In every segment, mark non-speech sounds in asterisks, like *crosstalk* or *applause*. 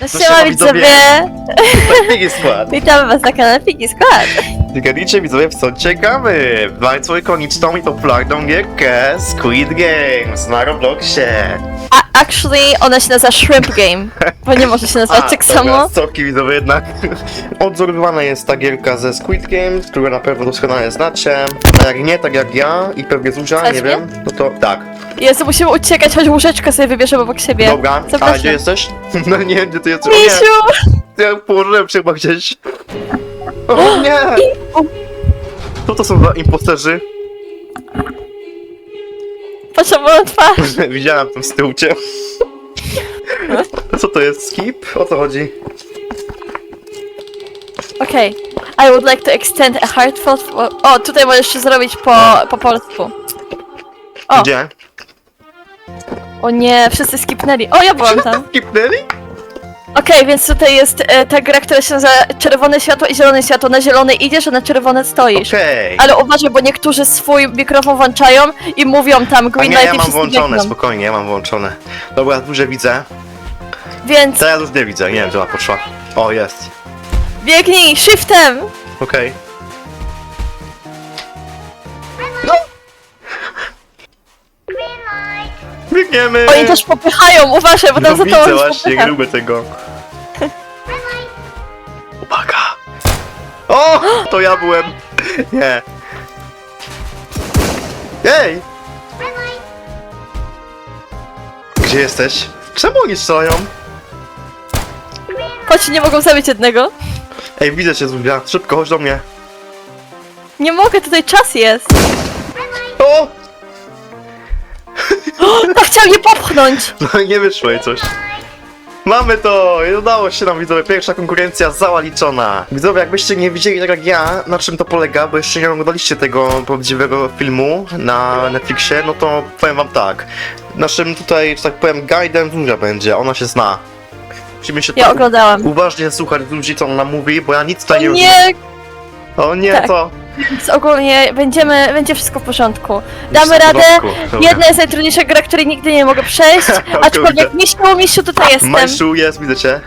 No siema, widzowie. *laughs* Witamy was na kanale Piki Skład! Zgadnijcie widzowie w co czekamy. Bardzo ikoniczną i popularną gierkę Squid Games na Robloxie. A actually ona się nazywa Shrimp Game, bo nie może się nazywać tak samo. Sorki widzowie jednak. *laughs* Odzorowana jest ta gierka ze Squid Games, którą na pewno doskonale znacie. A jak nie, tak jak ja i pewnie Zuzia, nie wiem, no to tak. Jezu, musimy uciekać, choć łóżeczkę sobie wybierzemy obok siebie. Dobra, a Zapraszam. gdzie jesteś? *laughs* No nie wiem gdzie ty jesteś. O nie, Misiu! ja położyłem się chyba gdzieś. O *gasps* nie! Co to są za imposterzy? Moją twarz! *laughs* Widziałem tam z tyłu cię. Co to jest? Skip? O co chodzi? Okej. I would like to extend a heartfelt... O, tutaj możesz jeszcze zrobić po, po polsku. O. Gdzie? O nie, wszyscy skipnęli. O, ja byłam tam. Skipnęli? Okej, więc tutaj jest e, ta gra, która się nazywa czerwone światło i zielone światło. Na zielone idziesz, a na czerwone stoisz. Okej. Ale uważaj, bo niektórzy swój mikrofon włączają i mówią tam A green nie, light ja i mam wszyscy włączone, biegną. spokojnie, ja mam włączone. Dobra, duże widzę. Więc Teraz już nie widzę, nie wiem, gdzie ona poszła. O, jest. biegnij shiftem! Okej. Biegniemy! Oni też popychają, uważaj, bo tam za widzę już właśnie, popycha. lubię tego. *laughs* Uwaga! O! To ja byłem! Nie. Ej! Gdzie jesteś? Czemu oni strzelają? Chodź, nie mogą zabić jednego. Ej, widzę cię, Zuzia. Szybko, chodź do mnie. Nie mogę, tutaj czas jest. O! To chciał je popchnąć. No i nie wyszło jej coś. Mamy to! I udało się nam, widzowie. Pierwsza konkurencja zaliczona. Widzowie, jakbyście nie widzieli tak jak ja, na czym to polega, bo jeszcze nie oglądaliście tego prawdziwego filmu na Netflixie, no to powiem wam tak. Naszym tutaj, że tak powiem, guidem Zuzia będzie, ona się zna. Musimy się Ja tak oglądałam. uważnie słuchać Zuzi, co ona mówi, bo ja nic tutaj O nie nie, O nie, Tak. co? Więc ogólnie będziemy, będzie wszystko w porządku. Damy w radę. porządku. Dobra. Jedna jest najtrudniejsza gra, której nigdy nie mogę przejść, *laughs* aczkolwiek misiu, misiu, tutaj jestem. Majszu jest, widzę cię.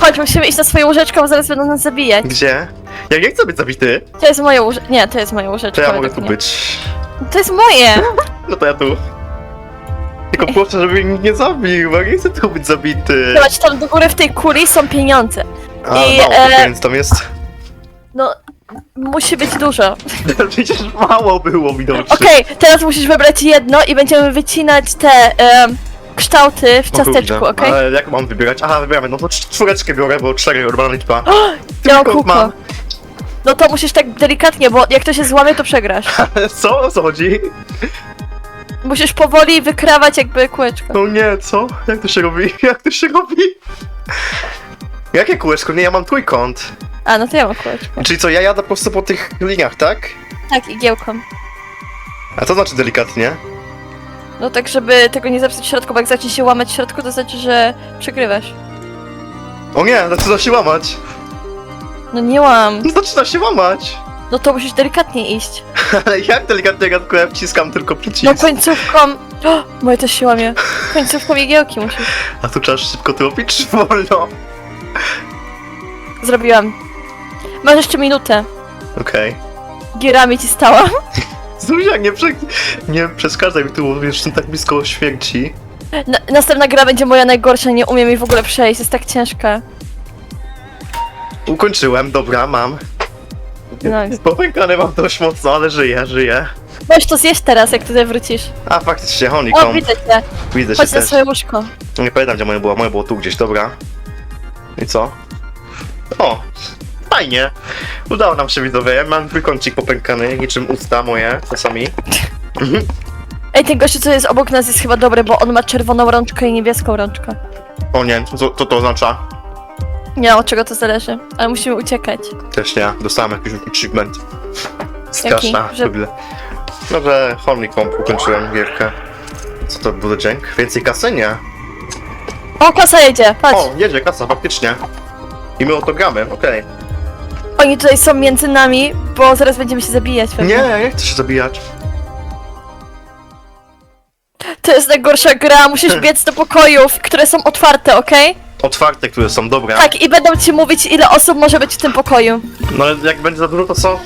Chodź, musimy iść na swoje łóżeczko, bo zaraz będą nas zabijać. Gdzie? Ja nie chcę być zabity. To jest moje łóżeczko. Nie, to jest moje To łóżeczko. ja mogę według tu mnie. być. To jest moje! *laughs* No to ja tu. Tylko proszę, żeby mnie nikt nie zabił, bo ja nie chcę tu być zabity. Zobacz, tam do góry w tej kuli są pieniądze. A, i, mało e, pieniędzy tam jest. No, musi być dużo. *laughs* Przecież mało było widocznie. Okej, teraz musisz wybrać jedno i będziemy wycinać te em, kształty w ciasteczku, okej? Ale jak mam wybierać? Aha, wybieramy. No to cz- czwóreczkę biorę, bo cztery normalna liczba. Ja mam *gasps* Tylko kółko. mam. No to musisz tak delikatnie, bo jak to się złamie, to przegrasz. *laughs* Co? O co chodzi? Musisz powoli wykrawać jakby kółeczko. No nie, co? Jak to się robi? *laughs* Jak to się robi? Jakie kółeczko? Nie, ja mam trójkąt. A, no to ja mam kółeczko. Czyli co, ja jadę po prostu po tych liniach, tak? Tak, igiełką. A co znaczy delikatnie? No tak, żeby tego nie zepsuć w środku, bo jak zacznie się łamać w środku, to znaczy, że przegrywasz. O nie, zaczyna się łamać. No nie łam. Zaczyna się łamać. No to musisz delikatnie iść. *laughs* Ale jak delikatnie gadko, ja wciskam tylko przycisk. No końcówką... O, moje też się łamie. Końcówką igiełki musisz. A tu trzeba szybko to robić, czy wolno? Zrobiłam. Masz jeszcze minutę. Okej. Gierami ci stała. *laughs* Zuzia, nie, prze... nie przeszkadzaj mi tu, bo jestem tak blisko śmierci. Na, następna gra będzie moja najgorsza, nie umiem jej w ogóle przejść, jest tak ciężka. Ukończyłem, dobra, mam. No. *laughs* Popękane mam dość mocno, ale żyję, żyję. Weź to zjesz teraz, jak tutaj wrócisz. A faktycznie, O, honeycomb. widzę cię. Widzę się Chodź na też. swoje łóżko. Nie pamiętam gdzie moje było, moje było tu gdzieś, dobra. I co? O, fajnie. Udało nam się widzowie, mam trójkącik popękany, niczym usta moje, czasami. Ej, ten gościu, co jest obok nas jest chyba dobry, bo on ma czerwoną rączkę i niebieską rączkę. O nie, co to, to oznacza? Nie wiem, od czego to zależy, ale musimy uciekać. Też nie, dostałem jakiś achievement. Straszna, Że- że... No, że ukończyłem gierkę. Co to był za dźwięk? Więcej kasy? Nie. O, klasa jedzie, patrz. O, jedzie kasa, faktycznie. I my o to gramy, okej. Oni tutaj są między nami, bo zaraz będziemy się zabijać pewnie. Nie, nie chcę się zabijać. To jest najgorsza gra, musisz *laughs* biec do pokojów, które są otwarte, okej? otwarte, które są dobre. Tak, i będą ci mówić, ile osób może być w tym pokoju. No ale jak będzie za dużo, to co?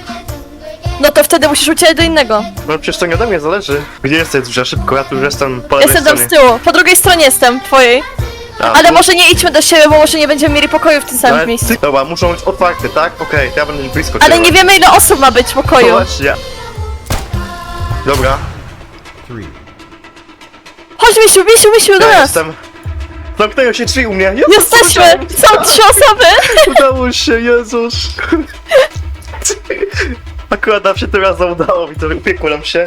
No to wtedy musisz uciekać do innego. No przecież to nie ode mnie zależy. Gdzie jesteś, Zuzia? Szybko, ja tu już jestem po lewej Jestem tam z stronie. tyłu. Po drugiej stronie jestem, twojej. A, Ale może nie idźmy do siebie, bo może nie będziemy mieli pokoju w tym samym Ale miejscu. Dobra, muszą być otwarte, tak? Okej, ja będę blisko Ale ciebie. nie wiemy, ile osób ma być w pokoju. właśnie. Dobra, Chodź, Misiu, Misiu, Misiu, do ja nas. jestem. Zamknęły się drzwi u mnie. Jezus, Jesteśmy! Są trzy osoby! *laughs* Udało się, Jezus. *laughs* Akurat nam się tym razem udało, mi to upiekło nam się.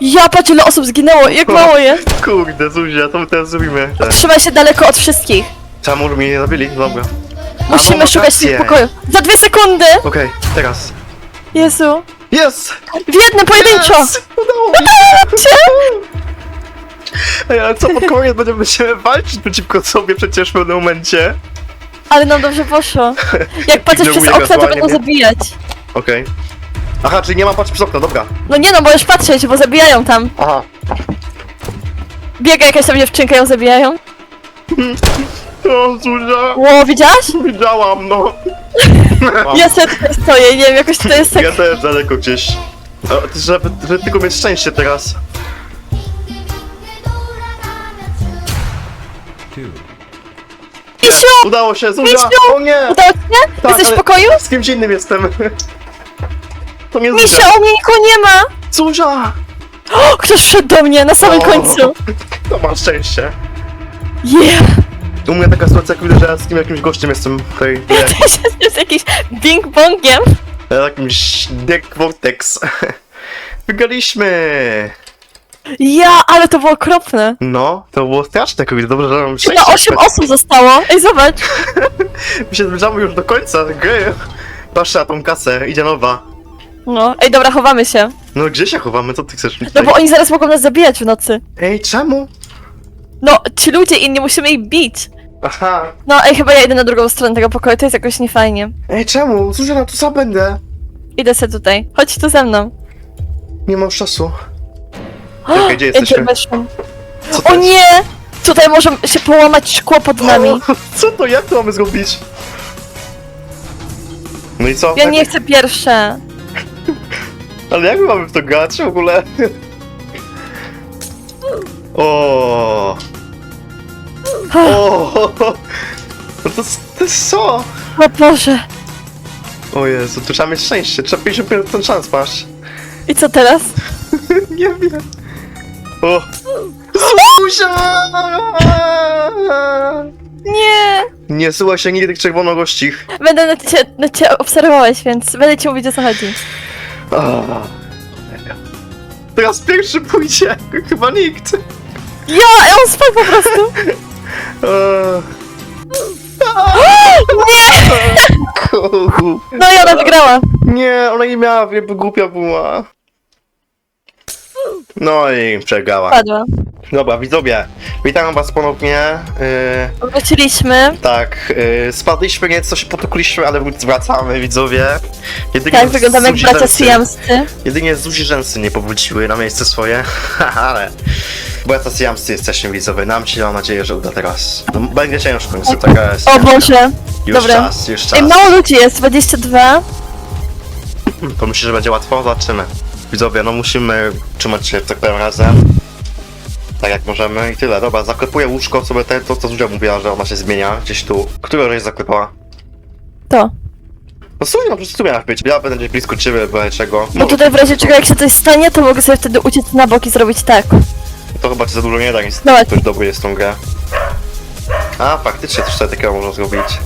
Ja patrz, ile osób zginęło, jak mało jest. Kurde, Zuzia, my teraz zrobimy? Trzymaj się daleko od wszystkich. Czemu mnie nie zabili? Dobra. Musimy szukać tych pokoju. Za dwie sekundy! Okej, teraz. Jezu. Jest! W jednym pojedynczo! Yes! Udało mi się! Cię? *laughs* Ej, ale co, pod koniec będziemy, będziemy walczyć przeciwko sobie przecież w pewnym momencie. Ale nam dobrze poszło. Jak *laughs* patrzysz przez Ignoruję okna, to będą zabijać. Okej. Aha, czyli nie mam patrzeć przez okno, dobra. No nie no, możesz patrzeć, bo zabijają tam. Aha. Biega jakaś tam dziewczynka, ją zabijają. *laughs* O, Zuzia! Ło, widziałaś? Widziałam, no. *laughs* Ja sobie tutaj stoję, nie wiem, jakoś to jest tak... Ja też daleko gdzieś. O, żeby, żeby tylko mieć szczęście teraz. Misiu! Udało się, Zuzia! Misiu! O nie! Udało ci się? Tak, Jesteś w ale- pokoju? Z kimś innym jestem. To Misia, Zuzia. u mnie nikogo nie ma! Zuzia! O, ktoś wszedł do mnie na samym O. końcu. *laughs* To masz szczęście. Yeah! U mnie taka sytuacja, jak widzę, że ja z kim jakimś gościem jestem tutaj. Nie, jest jakiś bing-bongiem. jakimś Dick Vortex. *laughs* Wygraliśmy! Ja, ale to było okropne. No, to było straszne, kurde, dobrze, że mam Chyba szczęście. 8 osób zostało. Ej, zobacz. *laughs* My się zbliżamy już do końca gry. Patrzę na tą kasę, idzie nowa. No, ej, dobra, chowamy się. No gdzie się chowamy? Co ty chcesz No bo oni zaraz mogą nas zabijać w nocy. Ej, czemu? No, ci ludzie inni, musimy ich bić. Aha. No, ej, chyba ja idę na drugą stronę tego pokoju, to jest jakoś niefajnie. Ej, czemu? Zuzia, na tu sam będę. Idę sobie tutaj. Chodź tu ze mną. Nie mam czasu. Czekaj, gdzie jesteśmy? Co to O jest? nie! Tutaj może się połamać szkło pod nami. *laughs* Co to? Jak to mamy zrobić? No i co? Ja nie chcę pierwsze. Ale jak my mamy w to grać w ogóle? O, o, no to, to jest co? O Boże. O Jezu, tu trzeba mieć szczęście, trzeba 50% szans masz. I co teraz? *laughs* Nie wiem. O! Zuzia! Nie! Nie słuchaj się nigdy tych czerwonogościch. Będę na cię, na cię obserwować, więc będę ci mówić o co chodzi. O. Teraz pierwszy pójdzie, *laughs* chyba nikt. Ja! On spadł po prostu! Nie! No i ona wygrała. Nie, ona nie miała, jakby głupia była. No i przegrała. Padła. Dobra, widzowie, witam was ponownie. Yy, Wróciliśmy. tak, yy, spadliśmy nieco, się potukliśmy, ale wracamy, widzowie. Jedynie Tak, wyglądamy jak Zuzi bracia rzęsy- Siamscy. Jedynie Zuzi rzęsy nie powróciły na miejsce swoje, *laughs* ale bracia Siamscy jesteśmy widzowie, nam się mam nadzieję, że uda teraz. No, będzie ciężko, niestety taka jest. O Boże. Już dobra. czas, już czas. Ej, mało ludzi jest, 22. To myślisz, że będzie łatwo? Zobaczymy. Widzowie, no musimy trzymać się tak powiem razem. Tak jak możemy i tyle. Dobra, zaklepuję łóżko, sobie te, to co Zuzia mówiła, że ona się zmienia gdzieś tu. Którą żeś zaklepała? To. No słuchaj, no przecież tu miałaś być. Ja będę gdzieś blisko ciebie, bo czego. Bo tutaj w razie czego jak się coś stanie, to mogę sobie wtedy uciec na bok i zrobić tak. To chyba ci za dużo nie da, nic. Dawaj. Ktoś dobry jest tą grę. A, faktycznie coś tutaj takiego można zrobić.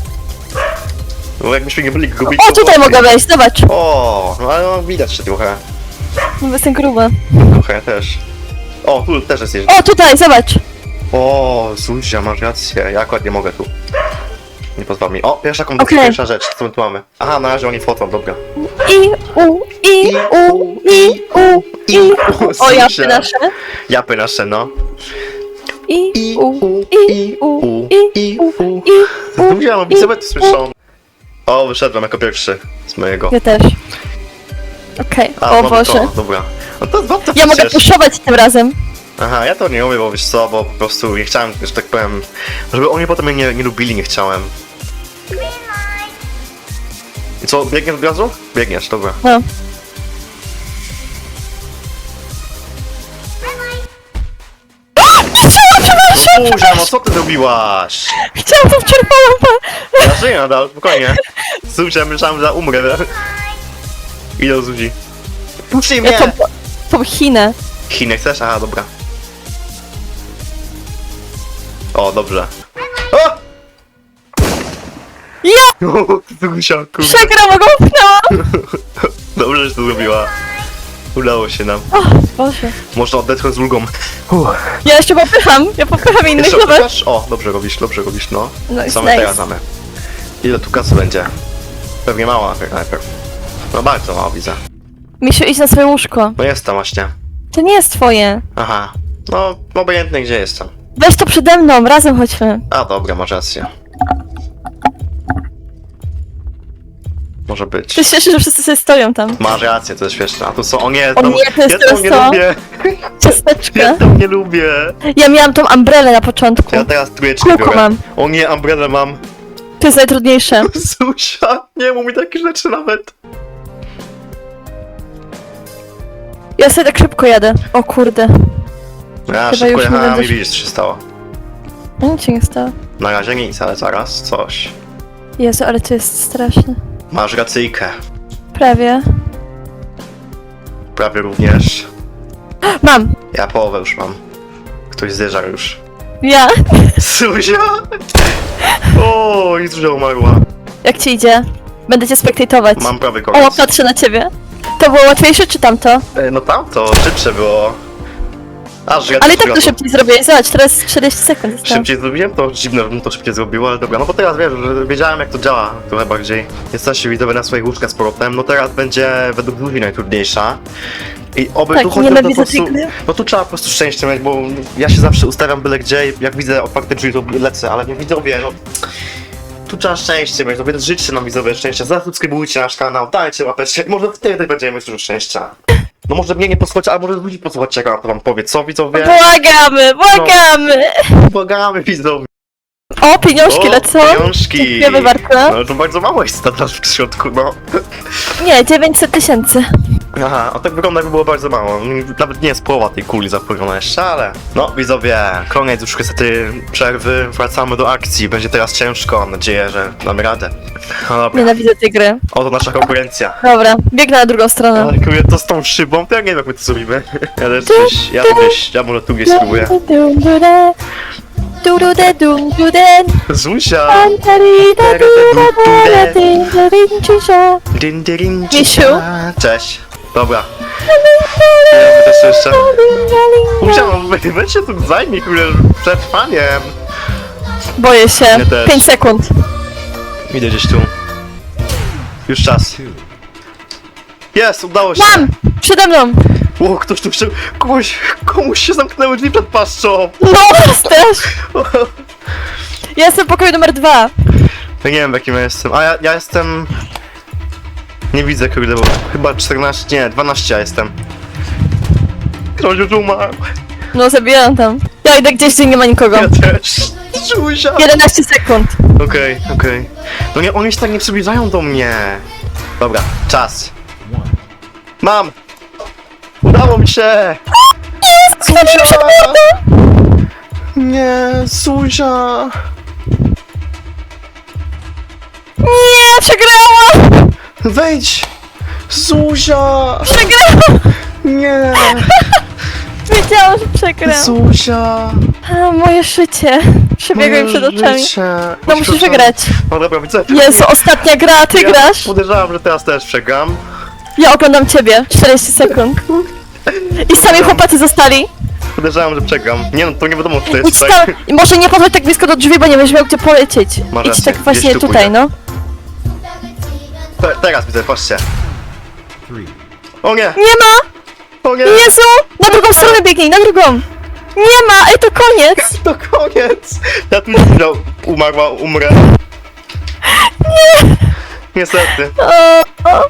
Bo jakbyśmy nie byli gubić, O, tutaj mogę wejść, zobacz. O, no ale no, widać się trochę. No, bo jestem gruba. Trochę też. O, tu też jest jeszcze. O, tutaj, zobacz. O, Zuzia, masz rację. Ja akurat nie mogę tu. Nie pozwól mi. O, pierwsza Okej. pierwsza rzecz. Co my tu mamy? Aha, na razie oni fotą, dobra. I, u, i, u, i, u, i, u. O, japy Zuzia. nasze. Japy nasze, no. I, u, i, u, i, u, i, u. Mówiłam, no widzowie to słyszą. O, wyszedłem jako pierwszy z mojego. Ja też. Okej, A, o mamy Boże. To, dobra. No to warto Ja mogę przecież. puszować tym razem. Aha, ja to nie robię, bo wiesz co, bo po prostu nie chciałem, że tak powiem, żeby oni potem mnie nie, nie lubili, nie chciałem. I co, biegniesz od razu? Biegniesz, dobra. No. Buzia, no co ty zrobiłaś? Chciałam to w czerwoną Ja żyję nadal, spokojnie. Zuzia, myślałem, że umrę. Idę do Zuzi. Puszczaj mnie! Ja tą, tą Chinę. Chiny chcesz? Aha, dobra. O, dobrze. O! Ja Zuzia, kurde. przegram, go upchnęłam! *laughs* Dobrze, że to zrobiła. Udało się nam. O, Boże. Można odetchnąć z ulgą. Uff. Ja jeszcze popycham, ja popycham innych, Jeszcze odpychasz? O, dobrze robisz, dobrze robisz, no. No i my nice. teraz mamy? Ile tu kasy będzie? Pewnie mała najpierw. No bardzo mało widzę. Misiu, idź na swoje łóżko. No jest tam właśnie. To nie jest twoje. Aha. No, obojętnie gdzie jestem. Weź to przede mną, razem chodźmy. A dobra, masz rację. Może być. Ty się cieszę, że wszyscy sobie stoją tam. Masz rację, to jest śmieszne. A tu są. O nie, O tam, nie, to jest ja teraz tam nie to. lubię. Ciasteczka. Ja tam nie lubię. Ja miałam tą umbrelę na początku. Ja teraz trójeczkę Kółko biorę. mam. O nie, umbrellę mam. To jest najtrudniejsze. *laughs* Zuzia, nie mów mi takie rzeczy nawet. Ja sobie tak szybko jadę. O kurde. Ja Chyba szybko już nie jechałem będę i widzisz co się stało. No nic się nie stało. Na razie nic, ale zaraz coś. Jezu, ale to jest straszne. Masz racyjkę. Prawie. Prawie również. *gasps* Mam. Ja połowę już mam. Ktoś zjeżdża już. Ja. *laughs* Zuzia! O, i Zuzia umarła. Jak ci idzie? Będę cię spektatować. Mam prawy O, koniec. patrzę na ciebie. To było łatwiejsze czy tamto? E, No tamto, szybsze było. Aż ja Ale i tak to szybciej zrobiłeś. Zobacz, teraz 40 sekund zostało. Szybciej zrobiłem, to dziwne, żebym to szybciej zrobił, ale dobra, no bo teraz wiesz, że wiedziałem jak to działa trochę bardziej. Jesteście widzowie na swoich łóżkach z powrotem, no teraz będzie według ludzi najtrudniejsza. I oby Tak, tu chodzi o to po nienawidzę prostu, tej gry. no tu trzeba po prostu szczęście mieć, bo ja się zawsze ustawiam byle gdzie, jak widzę otwarte drzwi to lecę, ale nie widzowie, no tu trzeba szczęście mieć, no więc życzcie nam widzowie szczęścia, zasubskrybujcie nasz kanał, dajcie łapeczkę, może wtedy będziemy mieć dużo szczęścia. No może mnie nie posłuchajcie, ale może ludzi posłuchajcie, jak ja to wam powie, co widzowie? Błagamy, błagamy! Błagamy widzowie. O, pieniążki lecą. Pieniążki! Dziękujemy bardzo. No to bardzo mało jest teraz w środku, no. Nie, 900 tysięcy. Aha, a tak wygląda jakby było bardzo mało. Nawet nie jest połowa tej kuli zapłoniona jeszcze, ale... No, widzowie, koniec już niestety przerwy, wracamy do akcji. Będzie teraz ciężko, mam nadzieję, że damy radę. No dobra, Nienawidzę tej gry. oto nasza konkurencja. Dobra, biegnę na drugą stronę. Ale kurde, to z tą szybą, to ja nie wiem jak my to zrobimy. Ja też gdzieś, ja gdzieś, ja może tu gdzieś spróbuję. Dum, dude. Durude, dum, duden. Zuzia! Din, din, din, Misiu? Cześć. Dobra. Ja. Musiałem, weź się tu zajmij, kurde, przetrwaniem. Boję się. Ja też. 5 sekund. Idę gdzieś tu. Już czas. Jest, udało się. Mam! Przede mną! O, ktoś tu chciał. Komuś, komuś się zamknęły drzwi przed paszczą. No, *laughs* też! Ja jestem w pokoju numer dwa. Ja nie wiem w jakim ja jestem. A ja, ja jestem. Nie widzę kurde, bo chyba 14, nie, 12 ja jestem. Ktoś już umarł. No, zabijam tam. Ja idę gdzieś, gdzie nie ma nikogo. Ja też. Zuzia. 11 sekund. Okej, okej. No nie, oni się tak nie przybliżają do mnie. Dobra, czas. Mam! Mi się! Zuzia! Nie, Zuzia! Nie, przegrałam! Wejdź! Zuzia! Przegrałam! Nie! *laughs* Wiedziałam, że przegram. Zuzia! A, moje szycie. Przebiegłem przed oczami. No musisz wygrać. No dobra, widzę. Jezu, ostatnia gra, ty Ja grasz? Podejrzewam, że teraz też przegram. Ja oglądam ciebie. 40 sekund. I sami chłopacy zostali. Podejrzewam, że przegram. Nie no, to nie wiadomo, co to jest Idź tak. tam. I może nie podchodź tak blisko do drzwi, bo nie będziesz miał gdzie polecieć. Masz Idź rację, tak właśnie gdzieś tu tutaj, pójdę. no. Te, teraz widzę, patrzcie. O nie! Nie ma! O nie! Jezu! Na drugą stronę biegnij, na drugą! Nie ma! Ej, to koniec! *laughs* To koniec! Ja tu nie umarła, umrę. Nie! Niestety, O, o.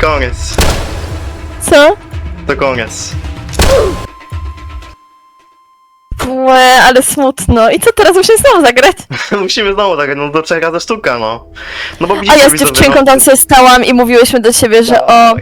koniec. Co? To koniec. Łe, ale smutno. I co teraz musimy znowu zagrać? *laughs* Musimy znowu tak, no do trzech razy sztuka, no. No bo widzicie, A ja z widzowie, no. dziewczynką tam sobie stałam i mówiłyśmy do siebie, że o...